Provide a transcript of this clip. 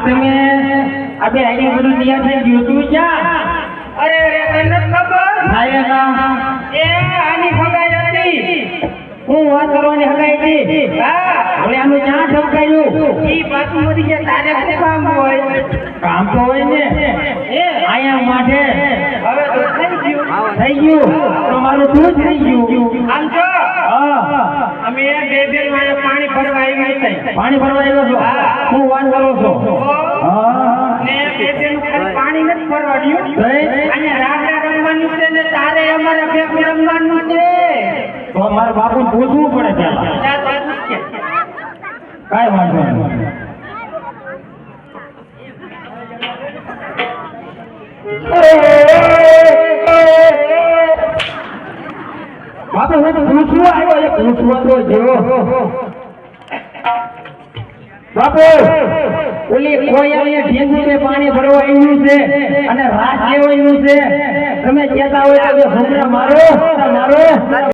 આ બે આઈડી બધું તૈયાર થઈ ગયું તું ક્યાં? અરે અરે તને ખબર? થાય ના એ આની ફગાઈ હતી. હું વાત કરવાની હગાઈ હતી. હા. હવે આનું ક્યાં ઠપકાયું? ઈ પાછું મરી ગયા તારે શું કામ હોય? કામ તો હોય ને. એ. આયા માટે. હવે તો થઈ ગયું. થઈ ગયું. તો મારું શું થઈ ગયું? આમ જો. અમે બે બે વાળે પાણી ભરવા આવી છે. પાણી ભરવા આવ્યો છો? હું. વાત કરો છો? ને બે બે પાણી નથી ભરવાડ્યું? અને રાગડા રમવાનું છે ને તારે અમારે ભેગું રમવાનું છે. તો અમારે બાપુ પૂછવું પડે પેલા. કાંઈ વાંધો નહીં. બાપુ હું તો પૂછવા આવ્યો છે પૂછવા તો જેવો. બાપુ ઓલી કોઈ અહીંયા ઢીંગુને પાણી ભરવા આવ્યું છે અને રાત આવ્યું છે. તમે કહેતા હોય તો છોકરા મારો મારો.